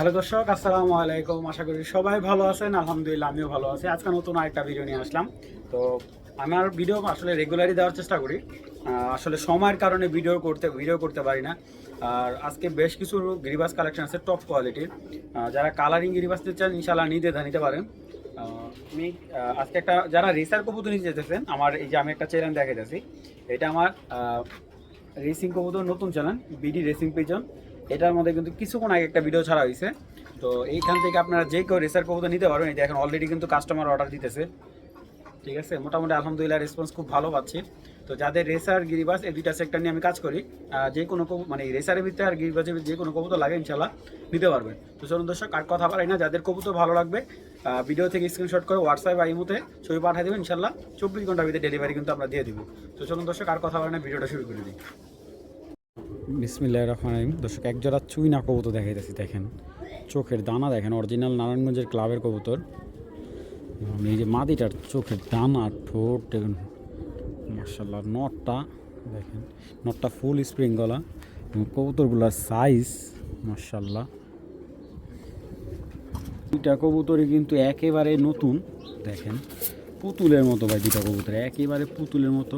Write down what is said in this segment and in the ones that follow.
Hello দর্শক, আসসালামু আলাইকুম। আশা করি সবাই ভালো আছেন। আলহামদুলিল্লাহ, আমিও ভালো আছি। আজকে নতুন আরেকটা ভিডিও নিয়ে আসলাম। তো আমার ভিডিও আসলে রেগুলারই দেওয়ার চেষ্টা করি। আসলে সময়ের কারণে ভিডিও করতে ভিডিও করতে পারি না। আর আজকে বেশ কিছু গিরিবাস কালেকশন আছে টপ কোয়ালিটির যারা কালারিং গিরিবাস নিতে চান ইনশাল্লাহ নিতে নিতে পারেন। আমি আজকে একটা, যারা রেসার কবুতর নিতে যেতেছেন আমার এই যে আমি একটা চ্যানেল দেখে যাচ্ছি এটা আমার রেসিং কবুতর নতুন চ্যানেল বিডি রেসিং পেজন এটার মধ্যে কিন্তু কিছুক্ষণ আগে একটা ভিডিও ছাড়া হয়েছে তো এইখান থেকে আপনারা যে কেউ রেসার কবুতর নিতে পারবেন যে এখন অলরেডি কিন্তু কাস্টমার অর্ডার দিতেছে। ঠিক আছে? মোটামুটি আলহামদুলিল্লাহ রেসপন্স খুব ভালো পাচ্ছি। তো যাদের রেসার গিরিবাস, এই দুইটা সেক্টর নিয়ে আমি কাজ করি যে কোনো মানে রেসারের ভিতরে আর গিরিবাসের যে কোনো কবুতর লাগে ইনশাল্লাহ নিতে পারবেন। তো চলুন দর্শক, আর কথা পারাই না, যাদের কবুতর ভালো লাগবে ভিডিও থেকে স্ক্রিনশট করে হোয়াটসঅ্যাপ বা ইমোতে ছবি পাঠিয়ে দেবেন ইনশাল্লাহ চব্বিশ ঘণ্টার ভিতরে ডেলিভারি কিন্তু আমরা দিয়ে দিব। তো চলুন দর্শক, আর কথা বলে না ভিডিওটা শুরু করে দিই। বিসমিল্লাহ রহমান রহিম। দর্শক, এক জোড়া চুইনা কবুতর দেখাইতেছি, দেখেন। চোখের দানা, দেখেন অরিজিনাল নারায়ণগঞ্জের ক্লাবের কবুতর। এই যে মাদিটার চোখের দানা, ঠোঁট, দেখুন মার্শাল্লাহ নটটা, দেখেন, নটটা ফুল স্প্রিং গলা। এবং কবুতরগুলোর সাইজ মার্শাল্লাহ দুইটা কবুতরই কিন্তু একেবারে নতুন, দেখেন। পুতুলের মতো ভাই দুইটা কবুতর, একেবারে পুতুলের মতো।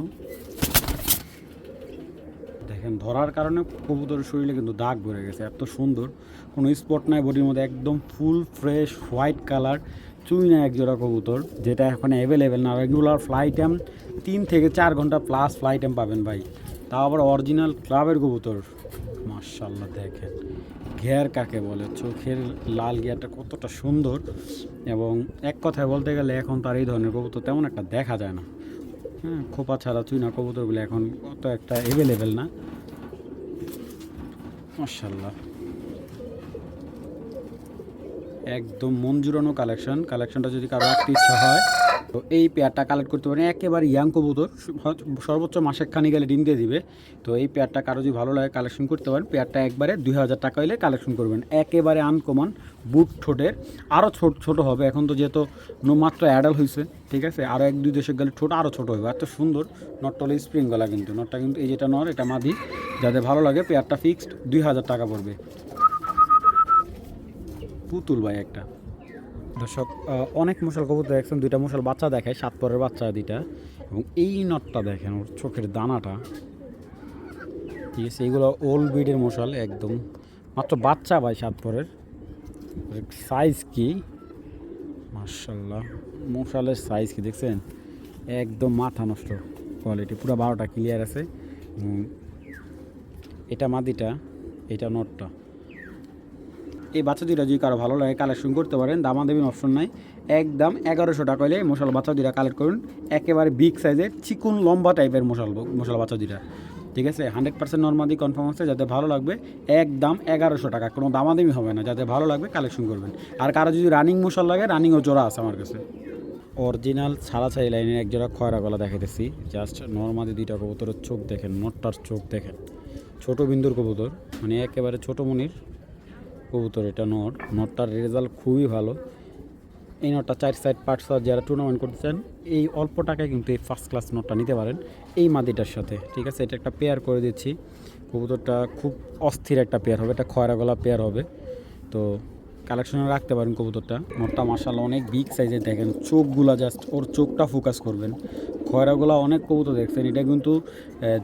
দেখেন, ধরার কারণে কবুতরের শরীরে কিন্তু দাগ ভরে গেছে, এত সুন্দর। কোনো স্পট নাই বডির মধ্যে একদম ফুল ফ্রেশ হোয়াইট কালার চুইনা এক জোড়া কবুতর, যেটা এখন অ্যাভেলেবেল না। রেগুলার ফ্লাইট টাইম তিন থেকে চার ঘণ্টা প্লাস ফ্লাইট টাইম পাবেন ভাই। তাও আবার অরিজিনাল ক্লাবের কবুতর। মার্শাল্লাহ দেখেন। ঘের কাকে বলে? চোখের লাল গিয়ারটা কতটা সুন্দর। এবং এক কথায় বলতে গেলে এখন তার এই ধরনের কবুতর তেমন একটা দেখা যায় না। হ্যাঁ খোপা ছাড়া চুইনা কবুতরগুলো এখন অত একটা অ্যাভেলেবেল না। মার্শাল্লাহ একদম মন জুড়ানো কালেকশন কালেকশনটা যদি কারও রাখতে ইচ্ছা হয় তো এই পেয়ারটা কালেক্ট করতে পারেন। একেবারে ইয়াং কবুতর সর্বোচ্চ মাসেক খানি গেলে ডিম দিয়ে দিবে। তো এই পেয়ারটা কারও যদি ভালো লাগে কালেকশন করতে পারেন, পেয়ারটা একবারে দুই হাজার টাকা হলে কালেকশন করবেন। একেবারে আনকমন বুট ঠোঁটের আরও ছোট ছোট হবে। এখন তো যেহেতু মাত্র অ্যাডাল হয়েছে ঠিক আছে? আরও এক দুই দেশে গেলে ঠোঁট আরও ছোট হবে। এত সুন্দর নটটা হলো স্প্রিং গলা কিন্তু। নটটা কিন্তু এই যেটা নর, এটা মাদি। যাদের ভালো লাগে, পেয়ারটা ফিক্সড দুই হাজার টাকা পড়বে। পুতুল ভাই একটা। দর্শক অনেক মশাল কবুতর দেখছেন, দুইটা মশাল বাচ্চা দেখায়, সাত পরের বাচ্চা দুইটা। এবং এই নটটা দেখেন, ওর চোখের দানাটা। ঠিক আছে এইগুলো ওল্ড ব্রিডের মশাল, একদম। মাত্র বাচ্চা ভাই, সাত পরের। সাইজ কি? মার্শাল্লাহ মশালের সাইজ কি, দেখছেন? একদম মাথা নষ্ট কোয়ালিটি পুরো বারোটা ক্লিয়ার আছে। এটা মাদিটা, এটা নটটা। এই বাচ্চা দুইটা যদি কারও ভালো লাগে কালেকশন করতে পারেন দামা দেবেন অপশন নাই। একদম এগারোশো টাকা হলে মশাল বাচ্চা দুইটা কালেক্ট করুন। একেবারে বিগ সাইজের চিকুন লম্বা টাইপের মশাল মশাল বাচ্চা দুইটা। ঠিক আছে? হান্ড্রেড পার্সেন্ট নর্মাদি কনফার্ম আছে, যাতে ভালো লাগবে। একদম এগারোশো টাকা, কোনো দামাদামি হবে না, যাতে ভালো লাগবে কালেকশন করবেন। আর কারও যদি রানিং মশাল লাগে রানিংও জোড়া আছে আমার কাছে। অরিজিনাল ছাড়া ছাড়ি লাইনের এক জোড়া খয়রা গলা দেখাইতেছি। জাস্ট নর্মাদি দুইটা কবুতরের চোখ দেখেন, নটটার চোখ দেখেন। ছোট বিন্দুর কবুতর মানে একেবারে ছোট মনির। কবুতর, এটা নট। নটটার রেজাল্ট খুবই ভালো। এই নটটা চার সাইড পার্টস যারা টুর্নামেন্ট করতে চান, এই অল্প টাকায় কিন্তু এই ফার্স্ট ক্লাস নটটা নিতে পারেন এই মাদিটার সাথে, ঠিক আছে? এটা একটা পেয়ার করে দিচ্ছি। কবুতরটা খুব অস্থির একটা পেয়ার হবে, এটা খয়রা গলা পেয়ার হবে। তো কালেকশনে রাখতে পারেন কবুতরটা। নটটা মার্শাল্লাহ অনেক বিগ সাইজের দেখেন, চোখগুলা জাস্ট ওর চোখটা ফোকাস করবেন। খয়রাগুলা অনেক কবুতর দেখছেন, এটা কিন্তু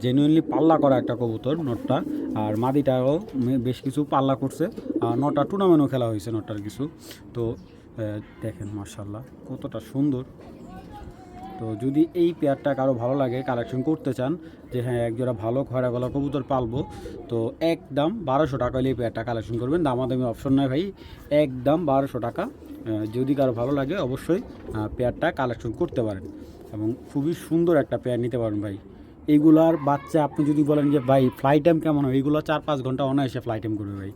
জেনুইনলি পাল্লা করা একটা কবুতর নটটা আর মাদিটাও বেশ কিছু পাল্লা করছে। আর নটা টুর্নামেন্টও খেলা হয়েছে নটার কিছু। তো দেখেন মার্শাল্লাহ কতটা সুন্দর। তো যদি এই পেয়ারটা কারও ভালো লাগে কালেকশন করতে চান, যে হ্যাঁ একজোড়া ভালো খয়রা গলা কবুতর পালবো, তো একদম বারোশো টাকা হলে এই পেয়ারটা কালেকশন করবেন। দামাদামি অপশন নয় ভাই, একদম বারোশো টাকা। যদি কারও ভালো লাগে, অবশ্যই পেয়ারটা কালেকশন করতে পারেন। এবং খুবই সুন্দর একটা পেয়ার নিতে পারেন ভাই। এইগুলার বাচ্চা আপনি যদি বলেন যে, ভাই ফ্লাই টাইম কেমন হয়? এইগুলো চার পাঁচ ঘণ্টা অনায়াসে ফ্লাই টাইম করবে ভাই।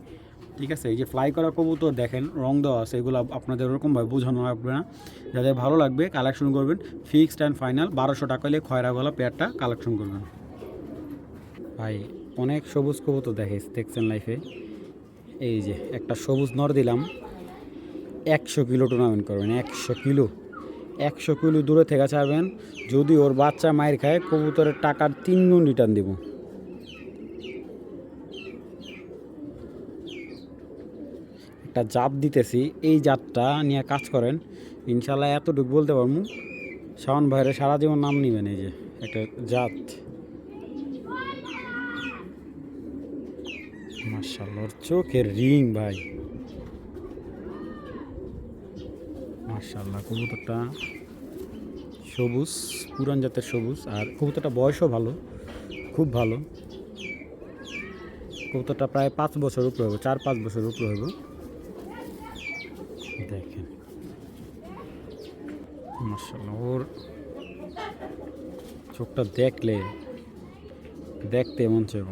ঠিক আছে? এই যে ফ্লাই করা কবুতর দেখেন, রং দেওয়া আছে, এগুলো আপনাদের ওরকমভাবে বোঝানো লাগবে না। যাদের ভালো লাগবে কালেকশন করবেন। ফিক্সড অ্যান্ড ফাইনাল বারোশো টাকা হলে খয়রা গলা পেয়ারটা কালেকশন করবেন। ভাই, অনেক সবুজ কবুতর দেখে দেখছেন লাইফে এই যে, একটা সবুজ নর দিলাম। একশো কিলো টুর্নামেন্ট করবেন, একশো কিলো। একশো কিলো দূরে থেকে চাইবেন যদি ওর বাচ্চা মায়ের খায়, কবুতরের টাকার তিন গুণ রিটার্ন দিব। একটা জাত দিতেছি, এই জাতটা নিয়ে কাজ করেন। ইনশাল্লাহ এতটুকু বলতে পারব, শাওন ভাইয়ের সারা জীবন নাম নিবেন এই যে, একটা জাত। মার্শাল্লাহ চোখের রিং ভাই। মার্শাল্লাহ কবুতরটা সবুজ, পুরান জাতের সবুজ, আর কবুতরটা বয়সও ভালো, খুব ভালো। কবুতরটা প্রায় পাঁচ বছর উপরে হবে চার পাঁচ বছর উপরে হবে দেখেন। ওর চোখটা দেখলে দেখতে মন চাইব।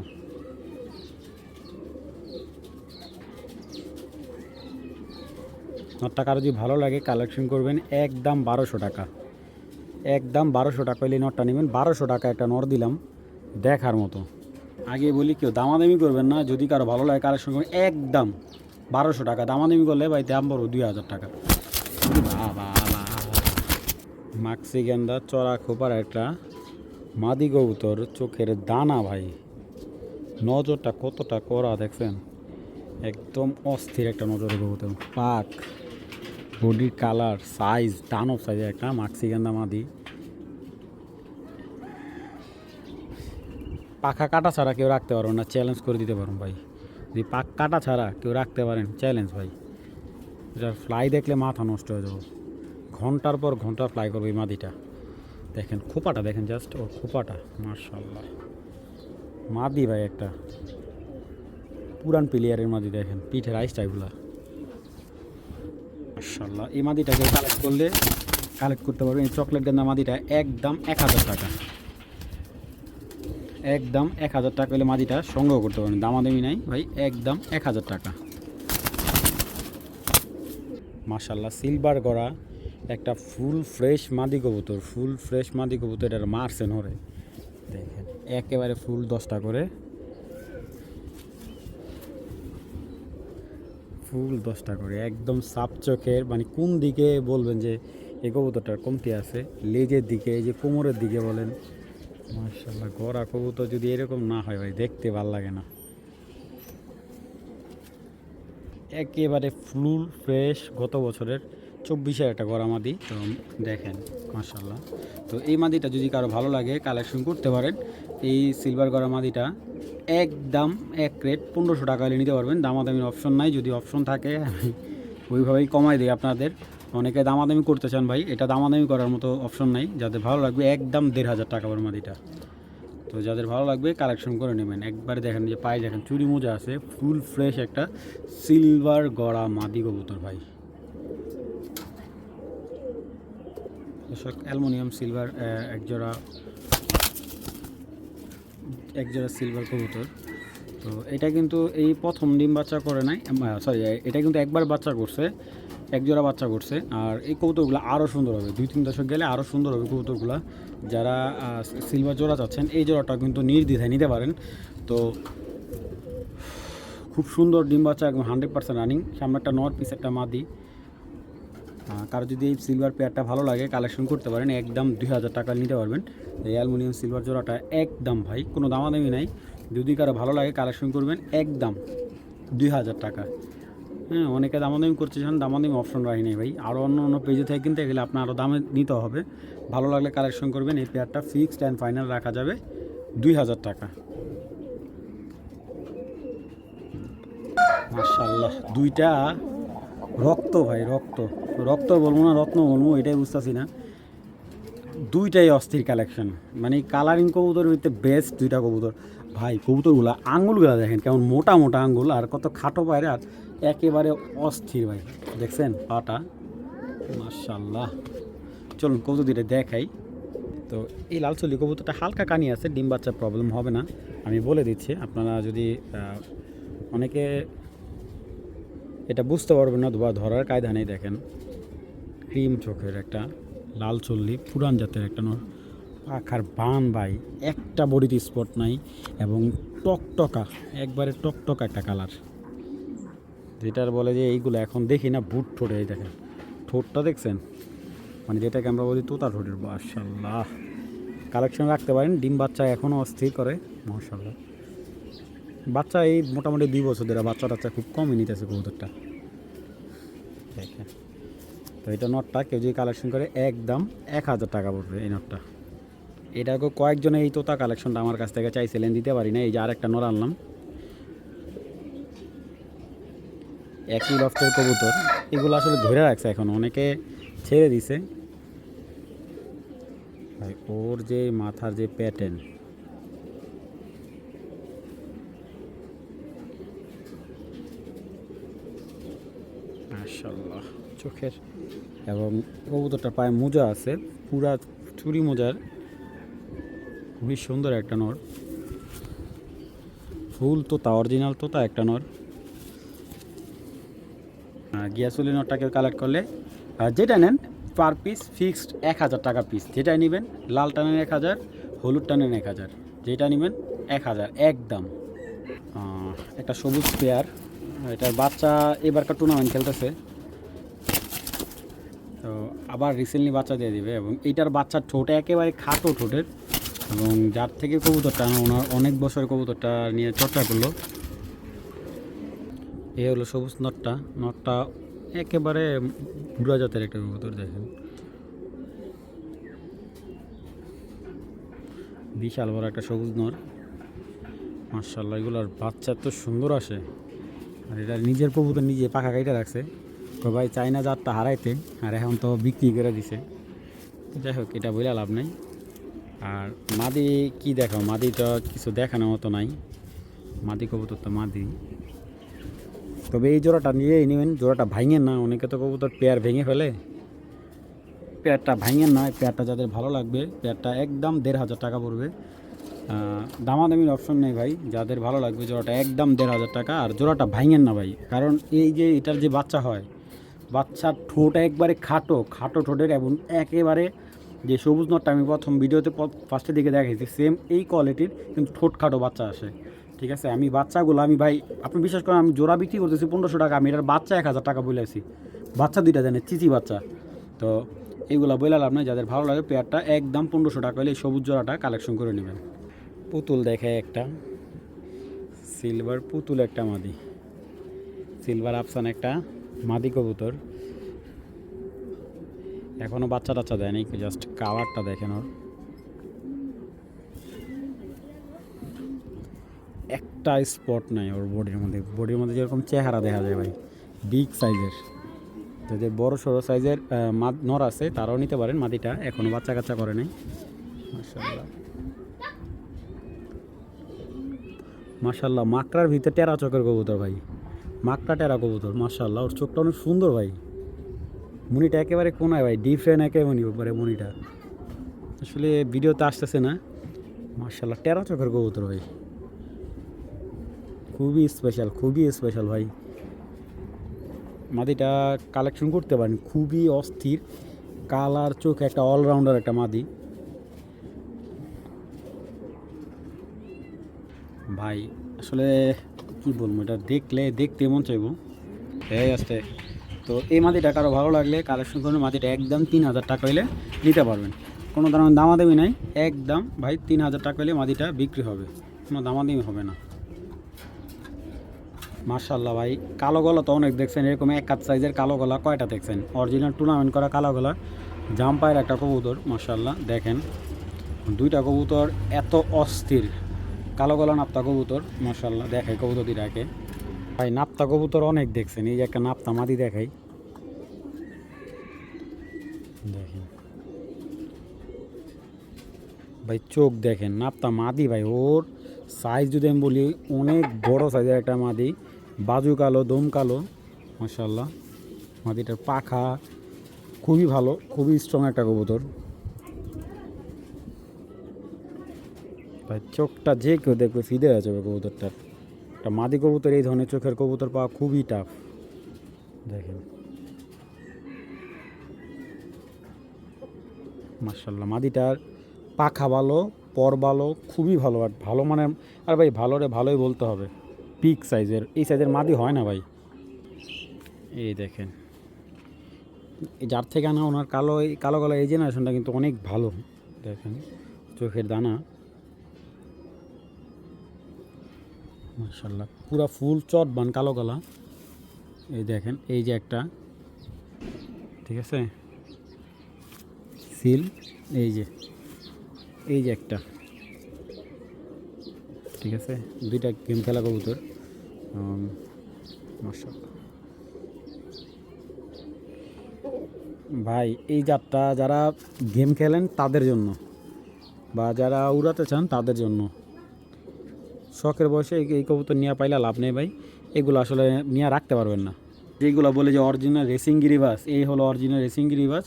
নটটা কারও যদি ভালো লাগে কালেকশন করবেন একদম বারোশো টাকা। একদম বারোশো টাকা হলে নটটা নেবেন, বারোশো টাকা একটা নর দিলাম দেখার মতো। আগে বলি কেউ দামাদামি করবেন না, যদি কারও ভালো লাগে কালেকশন করবেন, একদম বারোশো টাকা, দামাদামি করলে ভাই দাম বড় দুই হাজার টাকা। মাক্সি গেন্দা, চড়া খোপার একটা মাদি কবুতর, চোখের দানা ভাই। নজরটা কতটা করা দেখছেন? একদম অস্থির একটা নজরে কবুতর। পাক। বডির কালার, সাইজ, দানব সাইজের একটা মাক্সি গেন্দা মাদি। পাখা কাটা ছাড়া কেউ রাখতে পারবেন না চ্যালেঞ্জ করে দিতে পারেন ভাই। যদি পাক কাটা ছাড়া কেউ রাখতে পারেন চ্যালেঞ্জ ভাই। এটার ফ্লাই দেখলে মাথা নষ্ট হয়ে যাব। ঘণ্টার পর ঘণ্টা ফ্লাই করবে এই মাদিটা। দেখেন খোপাটা, দেখেন জাস্ট ওর খোপাটা মার্শাল্লাহ মাদি ভাই একটা। পুরান প্লেয়ারের মাদি দেখেন, পিঠের আইসটাইগুলা মার্শাল্লাহ এই মাদিটাকে কালেক্ট করলে কালেক্ট করতে পারবেন। এই চকলেট গেন্দা মাদিটা একদম এক হাজার টাকা। একদম এক হাজার টাকা হলে মাদিটা সংগ্রহ করতে পারেন দামাদামি নাই ভাই, একদম এক হাজার টাকা। মাশাল্লাহ সিলভার গড়া, একটা ফুল ফ্রেশ মাদি কবুতর, ফুল ফ্রেশ মাদি কবুতর এটার মারছেন হরে দেখেন, একেবারে ফুল দশটা করে। ফুল দশটা করে, একদম সাপ চোখের মানে কোন দিকে বলবেন যে এই কবুতরটার কমতি আছে? লেজের দিকে, এই যে কোমরের দিকে বলেন। মার্শাল্লাহ গড়া কবুতর যদি এরকম না হয়, ভাই, দেখতে ভালো লাগে না। একেবারে ফুল, ফ্রেশ, গত বছরের চব্বিশের একটা গড়া মাদি, তো দেখেন মার্শাল্লাহ তো এই মাদিটা যদি কারও ভালো লাগে, কালেকশন করতে পারেন। এই সিলভার গড়া মাদিটা একদম এক রেট পনেরোশো টাকা হলে নিতে পারবেন। দামাদামির অপশন নাই, যদি অপশন থাকে, আমি ওইভাবেই কমাই দিই আপনাদের। অনেকে দামাদামি করতে চান ভাই, এটা দামাদামি করার মতো অপশন নাই। যাদের ভালো লাগবে একদম দেড় হাজার টাকা পর মাদিটা। তো যাদের ভালো লাগবে কালেকশন করে নেবেন। একবারে দেখেন যে পায়ে দেখেন চুরি মোজা আছে ফুল ফ্রেশ একটা সিলভার গড়া মাদি কবুতর ভাই। অ্যালুমিনিয়াম সিলভার একজোড়া একজোড়া সিলভার কবুতর। তো এটা কিন্তু এই প্রথম ডিম বাচ্চা করে নাই সরি এটা কিন্তু একবার বাচ্চা করছে। এক জোড়া বাচ্চা করছে আর এই কবুতরগুলো আরও সুন্দর হবে। দুই, তিন দশক গেলে আরও সুন্দর হবে কবুতরগুলো। যারা সিলভার জোড়া চাচ্ছেন, এই জোড়াটা কিন্তু নির্দ্বিধায় নিতে পারেন। তো, খুব সুন্দর ডিম বাচ্চা, একদম হান্ড্রেড পার্সেন্ট রানিং। সামনে একটা নর্থ পিস, একটা মাদি। কারও যদি এই সিলভার পেয়ারটা ভালো লাগে, কালেকশন করতে পারেন। একদম দুই হাজার টাকা নিতে পারবেন। এই অ্যালুমিনিয়াম সিলভার জোড়াটা একদম ভাই, কোনো দামাদামি নাই। যদি কারও ভালো লাগে, কালেকশন করবেন, একদম দুই হাজার টাকা। হ্যাঁ অনেকে দামাদামি করতে চান দামাদামি অপশন রাখি নেই ভাই। আরও অন্য অন্য পেজে থেকে কিনতে গেলে আপনার আরও দামে নিতে হবে। ভালো লাগলে কালেকশন করবেন। এই পেয়ারটা ফিক্সড অ্যান্ড ফাইনাল রাখা যাবে দুই হাজার টাকা। মার্শাল্লাহ দুইটা রক্ত ভাই, রক্ত। রক্ত বলব না, রত্ন বলব, এটাই বুঝতেছি না। দুইটাই অস্থির কালেকশন মানে কালারিং কবুতর হইতে বেস্ট দুইটা কবুতর। ভাই, কবুতরগুলো আঙুলগুলো দেখেন, কেমন মোটা মোটা আঙুল আর কত খাটো পায়রে আর একেবারে অস্থির ভাই। দেখছেন পাটা? মার্শাল্লাহ চলুন কবুতর দুইটা দেখাই। তো এই লাল চল্লি কবুতরটা হালকা কানি আছে, ডিম বাচ্চার প্রবলেম হবে না। আমি বলে দিচ্ছি, আপনারা যদি অনেকে এটা বুঝতে পারবেন না বা ধরার কায়দা নেই, দেখেন। ক্রিম চোখের একটা লাল চল্লি পুরান জাতের একটা পাখার বান ভাই, একটা বডিতে স্পট নাই এবং টকটকা, একবারে টকটকা একটা কালার যেটার বলে যে এইগুলো এখন দেখি না বুট ঠোঁটে এই দেখেন। ঠোঁটটা দেখছেন? মানে যেটাকে আমরা বলি তোতা ঠোঁটের মার্শাল্লাহ কালেকশন রাখতে পারেন, ডিম বাচ্চা এখনও অস্থির করে মার্শাল্লাহ বাচ্চা এই মোটামুটি দুই বছর ধরে, বাচ্চা টাচ্চা খুব কমই নিতেছে কবুতরটা। দেখেন। তো এটা নটটা কেউ যদি কালেকশন করে, একদম এক হাজার টাকা পড়বে এই নটটা। এটা কয়েকজনে এই তোতা কালেকশনটা আমার কাছ থেকে চাইছিলেন দিতে পারি না এই যে আরেকটা নর আনলাম। একই লফটের কবুতর এগুলো আসলে ধরে রাখছে এখন অনেকে ছেড়ে দিছে। ভাই ওর যে মাথার যে প্যাটার্ন মাশাল্লাহ চোখের এবং কবুতরটা পায়ে মোজা আছে পুরা চুরি মোজার। খুবই সুন্দর একটা নর। ফুল তোতা অরিজিনাল তোতা একটা নর। গিয়াসুলি নটটাকে কালেক্ট করলে যেটা নেন পার পিস ফিক্সড এক হাজার টাকা পিস যেটাই নেবেন, লাল টানেন এক হাজার, হলুদ টানেন এক হাজার। যেটা নেবেন, এক হাজার, একদম। একটা সবুজ পেয়ার এটার বাচ্চা এবারকার টুর্নামেন্ট খেলতেছে। তো আবার রিসেন্টলি বাচ্চা দিয়ে দিবে এবং এইটার বাচ্চার ঠোঁট একেবারে খাটো ঠোঁটের। এবং যার থেকে কবুতরটা ওনার অনেক বছর কবুতরটা নিয়ে চর্চা করল, এ হলো সবুজ নটটা। নটটা একেবারে বুড়া জাতের একটা কবুতর, দেখেন। বিশাল বড় একটা সবুজ নর। মার্শাল্লাহ এগুলোর বাচ্চা তো সুন্দর আসে। আর এটা নিজের কবুতর নিজে পাখা কাইটা রাখছে। তো ভাই চাইনা জাতটা হারাইতে, আর এখন তো বিক্রি করে দিছে। যাই হোক, এটা বলে লাভ নাই। আর মাদি কি দেখো মাদি তো কিছু দেখানোর মতো নাই। মাদি কবুতর তো মাদি। তবে এই জোড়াটা নিয়েই নেবেন। জোড়াটা ভাঙেন না। অনেকে তো কবুতর পেয়ার ভেঙে ফেলে। পেয়ারটা ভাঙেন না। পেয়ারটা যাদের ভালো লাগবে, পেয়ারটা একদম দেড় হাজার টাকা পড়বে। দামাদামির অপশন নেই ভাই। যাদের ভালো লাগবে, জোড়াটা একদম দেড় হাজার টাকা। আর জোড়াটা ভাঙেন না ভাই। কারণ এই যে এটার যে বাচ্চা হয়, বাচ্চার ঠোঁট একবারে খাটো। খাটো ঠোঁটের এবং একেবারে যে সবুজ নটটা আমি প্রথম ভিডিওতে ফার্স্টের দিকে দেখাইছি সেম এই কোয়ালিটির কিন্তু ঠোঁট খাটো বাচ্চা আসে। ঠিক আছে? আমি বাচ্চাগুলো, আমি ভাই, আপনি বিশ্বাস করেন, আমি জোড়া বিক্রি করতেছি পনেরোশো টাকা, আমি এটার বাচ্চা এক হাজার টাকা বলে বাচ্চা দুইটা জানে, চিচি বাচ্চা। তো এইগুলো বলে লাভ নয় যাদের ভালো লাগে পেয়ারটা একদম পনেরোশো টাকা হলে এই সবুজ জোড়াটা কালেকশন করে নেবেন। পুতুল দেখে একটা সিলভার পুতুল একটা মাদি। সিলভার আফসান একটা মাদি কবুতর। এখনও বাচ্চা টাচ্চা দেয়নি জাস্ট কালারটা দেখেন ওর একটা স্পট নাই ওর বডির মধ্যে। বডির মধ্যে যেরকম চেহারা দেখা যায় ভাই বিগ সাইজের যাদের বড় সড়ো সাইজের নর আছে, তারাও নিতে পারেন মাদিটা এখনও বাচ্চা কাচ্চা করে নাই। মাশাল্লাহ মাশাল্লাহ মাকড়ার ভিতরে টেরা চোখের কবুতর ভাই। মাকড়া টেরা কবুতর মাশাল্লাহ ওর চোখটা অনেক সুন্দর ভাই। মুনিটা একেবারে কোনায় ভাই ডিফারেন্ট একেবারে মনিটা। আসলে ভিডিওতে আসতেছে না। মার্শাল্লাহ টেরা চোখের কবুতর ভাই। খুবই স্পেশাল খুবই স্পেশাল ভাই। মাদিটা কালেকশন করতে পারেন, খুবই অস্থির। কালার চোখ একটা অলরাউন্ডার একটা মাদি। ভাই, আসলে কি বলব, এটা দেখলে, দেখতে মন চাইব। এই আসতে তো এই মাটিটা কারও ভালো লাগলে কালেকশন করে মাটিটা একদম তিন হাজার টাকা হইলে নিতে পারবেন। কোনো ধরনের দামাদামি নাই, একদম ভাই তিন হাজার টাকা হইলে মাটিটা বিক্রি হবে। কোনো দামাদামি হবে না। মার্শাল্লাহ ভাই, কালো গলা তো অনেক দেখছেন, এরকম এক কাত সাইজের কালো গলা কয়টা দেখছেন? অরিজিনাল টুর্নামেন্ট করা কালো গলা, জাম্পায়ের একটা কবুতর মার্শাল্লাহ দেখেন। দুইটা কবুতর এত অস্থির। কালো গলা নাপ্তা কবুতর মার্শাল্লাহ দেখাই কবুতর দিটাকে ভাই, নাপ্তা কবুতর অনেক দেখছেন, এই যে একটা নাপ্তা মাদি দেখাই। দেখেন। ভাই, চোখ দেখেন, নাপ্তা মাদি ভাই, ওর সাইজ যদি আমি বলি, অনেক বড় সাইজের একটা মাদি, বাজু কালো, দম কালো মাসাল্লাহ মাদিটার পাখা খুবই ভালো, খুবই স্ট্রং একটা কবুতর। ভাই, চোখটা যে কেউ দেখবে, ফিদে আছে যাবে কবুতরটার। একটা মাদি কবুতর, এই ধরনের চোখের কবুতর পাওয়া খুবই টাফ দেখেন। মার্শাল্লাহ মাদিটার পাখা ভালো, পর ভালো, খুবই ভালো, আর ভালো মানে আর ভাই, ভালো রে, ভালোই বলতে হবে। পিক সাইজের এই সাইজের মাদি হয় না ভাই। এই দেখেন। যার থেকে আনা ওনার কালো, এই কালো কালো এই জেনারেশনটা কিন্তু অনেক ভালো। দেখেন, চোখের দানা। মার্শাল্লাহ পুরা ফুল চট বান, কালো কালা এই দেখেন, এই যে একটা। ঠিক আছে? সিল, এই যে। এই যে একটা। ঠিক আছে? দুইটা গেম খেলা কবুতর। ভাই, এই জাতটা যারা গেম খেলেন তাদের জন্য, বা যারা উড়াতে চান তাদের জন্য। শখের বয়সে এই- কবুতর নিয়ে পাইলে লাভ নেই ভাই। এগুলো আসলে নিয়ে রাখতে পারবেন না। যেগুলো বলে যে অরিজিনাল রেসিং গিরিবাস এই হলো অরিজিনাল রেসিং গিরিবাস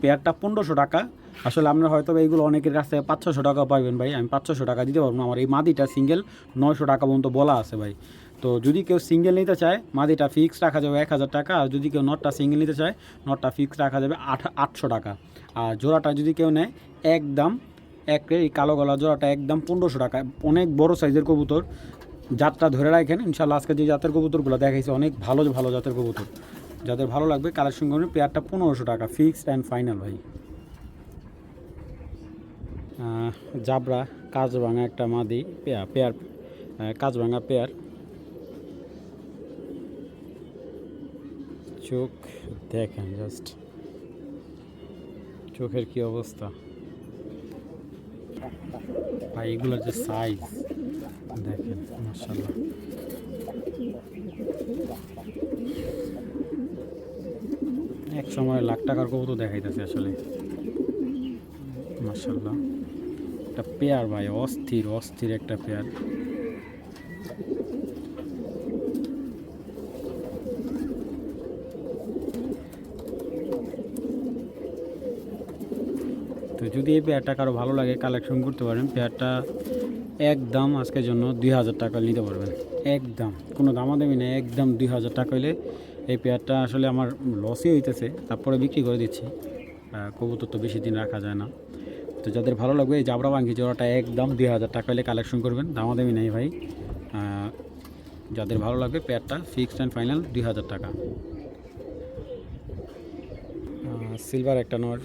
পেয়ারটা পনেরোশো টাকা। আসলে আপনার হয়তো এইগুলো অনেকের কাছ থেকে পাঁচশোশো টাকা পাইবেন ভাই। আমি পাঁচশোশো টাকা দিতে পারব না। আমার এই মাদিটা সিঙ্গেল নয়শো টাকা পর্যন্ত বলা আছে ভাই। তো যদি কেউ সিঙ্গেল নিতে চায়, মাদিটা ফিক্সড রাখা যাবে এক হাজার টাকা। আর যদি কেউ নটটা সিঙ্গেল নিতে চায় নটটা ফিক্সড রাখা যাবে আট আটশো টাকা। আর জোড়াটা যদি কেউ নেয়, একদম এক এই কালো গলা জোড়াটা একদম পনেরোশো টাকা। অনেক বড় সাইজের কবুতর। জাতটা ধরে রাখেন ইনশাল্লাহ আজকে যে জাতের কবুতরগুলো দেখাইছে, অনেক ভালো ভালো জাতের কবুতর। যাদের ভালো লাগবে কালেকশন করবেন পেয়ারটা পনেরোশো টাকা ফিক্সড অ্যান্ড ফাইনাল ভাই। জাবরা কাজ ভাঙা একটা মাদি পেয়ার পেয়ার কাজ ভাঙা পেয়ার। চোখ দেখেন জাস্ট চোখের কি অবস্থা? ভাই, এগুলোর যে সাইজ দেখেন মার্শাল্লাহ এক সময় লাখ টাকার কবুতর দেখাইতেছে আসলে। মার্শাল্লাহ একটা পেয়ার ভাই, অস্থির অস্থির একটা পেয়ার যদি এই পেয়ারটা কারও ভালো লাগে কালেকশন করতে পারেন। পেয়ারটা একদম আজকের জন্য দুই হাজার টাকা নিতে পারবেন। একদম। কোনো দামাদামি নেই, একদম দুই হাজার টাকা হইলে এই পেয়ারটা আসলে আমার লসই হইতেছে। তারপরে বিক্রি করে দিচ্ছি। কবুতর তো বেশি দিন রাখা যায় না। তো যাদের ভালো লাগবে, এই জাবরা বাঙ্গি জোড়াটা একদম দুই হাজার টাকা হলে কালেকশন করবেন। দামাদামি নেই ভাই। যাদের ভালো লাগবে, পেয়ারটা ফিক্সড অ্যান্ড ফাইনাল দুই হাজার টাকা। সিলভার একটা নর।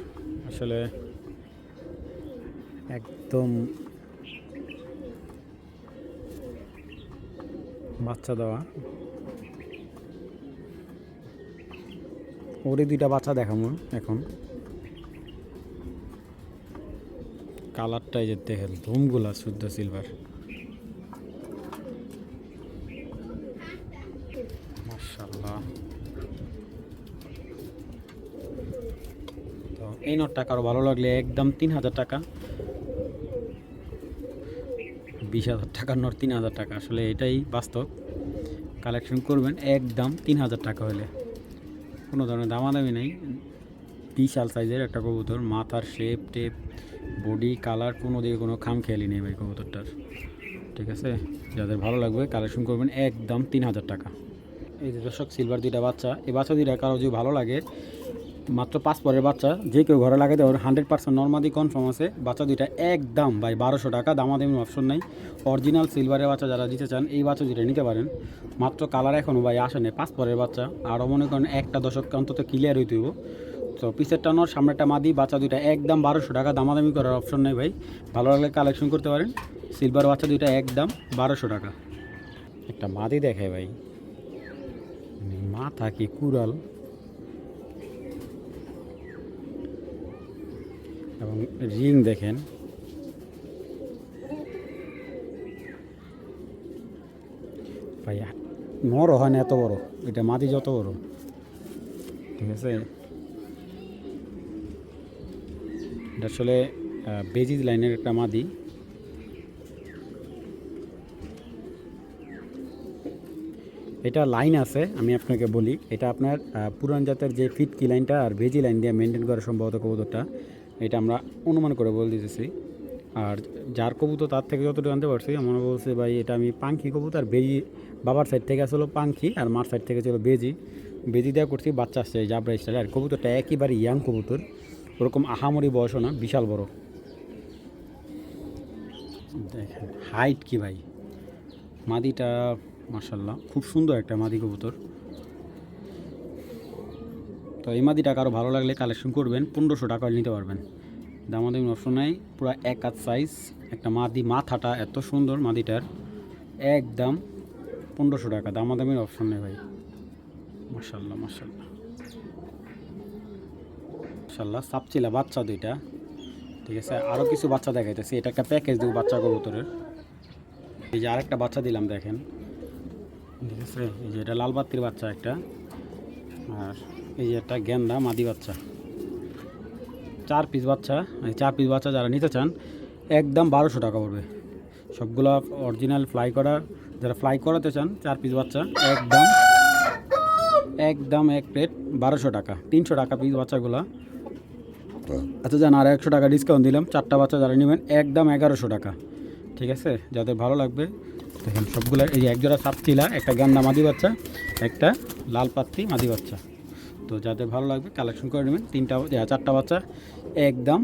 আসলে একদম বাচ্চা দেওয়া। ওরে দুইটা বাচ্চা দেখাবো এখন। কালারটাই যে দেখেন, ধুমগুলা শুদ্ধ সিলভার তো এই নোটটা কারও ভালো লাগলে একদম তিন হাজার টাকা বিশ হাজার টাকার নোট তিন হাজার টাকা। আসলে এটাই বাস্তব। কালেকশন করবেন এক দাম তিন হাজার টাকা হলে। কোনো ধরনের দামাদামি নেই। বিশাল সাইজের একটা কবুতর, মাথার শেপ টেপ বডি কালার কোনো দিকে কোনো খাম খেয়ালি নেই ভাই কবুতরটার। ঠিক আছে? যাদের ভালো লাগবে কালেকশন করবেন, একদম তিন হাজার টাকা। এই যে দর্শক সিলভার দুইটা বাচ্চা। এই বাচ্চা দুইটা কারও যদি ভালো লাগে মাত্র পাঁচ পরের বাচ্চা, যে কেউ ঘরে লাগাতে ওর হান্ড্রেড পার্সেন্ট নর্মাদি কনফার্ম আছে। বাচ্চা দুইটা একদম, ভাই, বারোশো টাকা, দামাদামি অপশন নাই। অরিজিনাল সিলভারের বাচ্চা যারা দিতে চান, এই বাচ্চা দুইটা নিতে পারেন। মাত্র কালার এখনও ভাই, আসে নেই, পাঁচ পরের বাচ্চা। আরও মনে করেন একটা দশক অন্তত ক্লিয়ার হইতে হইব। তো পিসেরটা নর সামনেরটা মাদি, বাচ্চা দুইটা একদম বারোশো টাকা, দামাদামি করার অপশন নেই, ভাই। ভালো লাগলে কালেকশন করতে পারেন। সিলভার বাচ্চা দুইটা একদম বারোশো টাকা। একটা মাদি দেখায় ভাই। মাথা কি কুড়াল। এবং রিং দেখেন। ভাই হয় না এত বড়? এটা মাদি যত বড়? ঠিক আছে? আসলে বেজিজ লাইনের একটা মাদি এটা লাইন আছে, আমি আপনাকে বলি। এটা আপনার পুরান জাতের যে ফিটকি লাইনটা আর ভেজি লাইন দিয়ে মেনটেন করা সম্ভবত কবুতরটা। এটা আমরা অনুমান করে বলে দিতেছি। আর যার কবুতর তার থেকে যতটুকু জানতে পারছি, আমার বলছে ভাই, এটা আমি পাঙ্খি কবুতর, বেজি। বাবার সাইড থেকে আসলো পাঙ্খি আর মার সাইড থেকে ছিল বেজি। বেজি দেওয়া করছি, বাচ্চা আসছে জাবরা স্টাইল। আর কবুতরটা একেবারে ইয়াং কবুতর। ওরকম আহামরি বয়সও না, বিশাল বড়। দেখেন হাইট কি ভাই? মাদিটা মার্শাল্লাহ খুব সুন্দর একটা মাদি কবুতর। তো এই মাদিটা কারও ভালো লাগলে কালেকশন করবেন, পনেরোশো টাকা নিতে পারবেন। দামাদামি অপশন নাই, পুরো এক হাত সাইজ একটা মাদি, মাথাটা এত সুন্দর মাদিটার, একদম পনেরোশো টাকা, দামাদামির অপশন নেই ভাই। মার্শাল্লাহ মার্শাল্লাহ মাশাল্লাহ সাপচিলা বাচ্চা দুইটা, ঠিক আছে? আরও কিছু বাচ্চা দেখাইতেছি, এটা একটা প্যাকেজ দেবো বাচ্চা কবুতরের এই যে আরেকটা বাচ্চা দিলাম, দেখেন। ঠিক আছে? এই যে এটা লাল বাত্তির বাচ্চা একটা। আর এই যে একটা গেন্দা মাদি বাচ্চা। চার পিস বাচ্চা চার পিস বাচ্চা যারা নিতে চান, একদম বারোশো টাকা পড়বে। সবগুলো অরিজিনাল ফ্লাই করা, যারা ফ্লাই করাতে চান, চার পিস বাচ্চা, একদম একদম এক প্লেট বারোশো টাকা, তিনশো টাকা পিস বাচ্চাগুলো। আচ্ছা জান, আর একশো টাকা ডিসকাউন্ট দিলাম, চারটা বাচ্চা যারা নেবেন, একদম এগারোশো টাকা। ঠিক আছে? যাদের ভালো লাগবে, দেখেন সবগুলো, এই একজোড়া সাপচিলা একটা গান্ডা মাদি বাচ্চা, একটা লাল পাত্তি মাদি বাচ্চা। তো যাদের ভালো লাগবে কালেকশন করে নেবেন। তিনটা চারটা বাচ্চা, একদম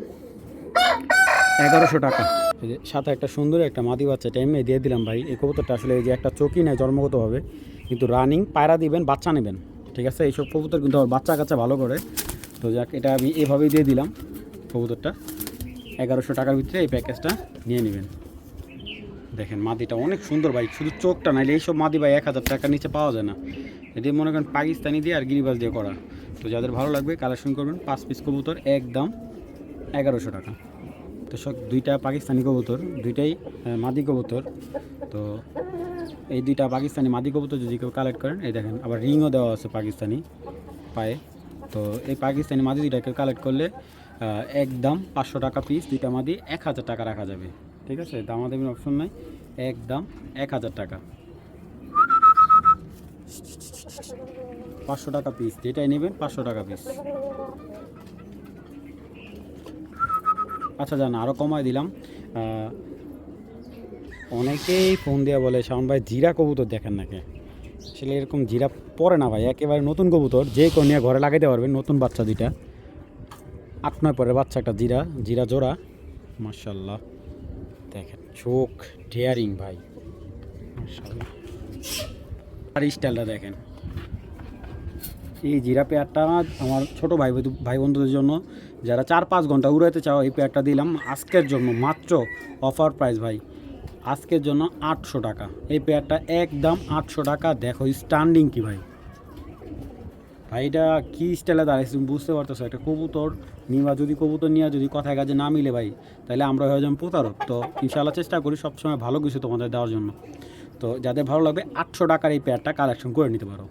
এগারোশো টাকা। এই যে সাথে একটা সুন্দর একটা মাদি বাচ্চা এমনি দিয়ে দিলাম ভাই। এই কবুতরটা আসলে এই যে একটা চকি নেয় জন্মগতভাবে, কিন্তু রানিং পায়রা দিবেন, বাচ্চা নেবেন। ঠিক আছে? এইসব কবুতর কিন্তু আবার বাচ্চা কাচ্চা ভালো করে। তো যাক, এটা আমি এভাবেই দিয়ে দিলাম কবুতরটা। এগারোশো টাকার ভিতরে এই প্যাকেজটা নিয়ে নেবেন। দেখেন, মাদিটা অনেক সুন্দর ভাই। শুধু চোখটা নাইলে এইসব মাদি ভাই এক হাজার টাকার নিচে পাওয়া যায় না। এটি মনে করেন পাকিস্তানি দিয়ে আর গিরিবাস দিয়ে করা। তো যাদের ভালো লাগবে কালেকশন করবেন, পাঁচ পিস কবুতর একদম এগারোশো টাকা। তো সব দুইটা পাকিস্তানি কবুতর, দুইটাই মাদি কবুতর। তো এই দুইটা পাকিস্তানি মাদি কবুতর যদি কেউ কালেক্ট করেন, এই দেখেন, আবার রিংও দেওয়া আছে পাকিস্তানি পায়ে। তো এই পাকিস্তানি মাদি দুইটা কেউ কালেক্ট করলে একদম পাঁচশো টাকা পিস দুইটা মাদি এক হাজার টাকা রাখা যাবে। ঠিক আছে? দামাদামির অপশন নাই। একদম এক হাজার টাকা। পাঁচশো টাকা পিস যেটাই নেবেন, পাঁচশো টাকা পিস আচ্ছা জান আরও কমায় দিলাম। অনেকেই ফোন দিয়ে বলে, শাওন ভাই, জিরা কবুতর দেখেন নাকি? আসলে এরকম জিরা পরে না ভাই, একেবারে নতুন কবুতর, যে কেউ নিয়ে ঘরে লাগাইতে পারবেন, নতুন বাচ্চা দুইটা। আট, নয় পরের বাচ্চা একটা জিরা জিরা জোড়া। মার্শাল্লাহ দেখেন, চোখ ডেয়ারিং ভাই। মার্শাল্লাহ আর স্টাইলটা দেখেন। এই জিরা পেয়ারটা আমার ছোট ভাই ভাই বন্ধুদের জন্য। যারা চার পাঁচ ঘণ্টা উড়াইতে চাও, এই পেয়ারটা দিলাম আজকের জন্য মাত্র অফার প্রাইস ভাই। আজকের জন্য আটশো টাকা। এই পেয়ারটা একদম আটশো টাকা। দেখো স্ট্যান্ডিং কি ভাই? ভাই, এটা কী স্টাইলে দাঁড়াইছে তুমি বুঝতে পারতেছো? একটা কবুতর নিবা, যদি কবুতর নিয়ে যদি কথায় কাজে না মিলে ভাই, তাহলে আমরা হয়ে যাব প্রতারক। তো ইনশাআল্লাহ চেষ্টা করি সবসময় ভালো কিছু তোমাদের দেওয়ার জন্য। তো যাদের ভালো লাগবে আটশো টাকার এই পেয়ারটা কালেকশন করে নিতে পারো।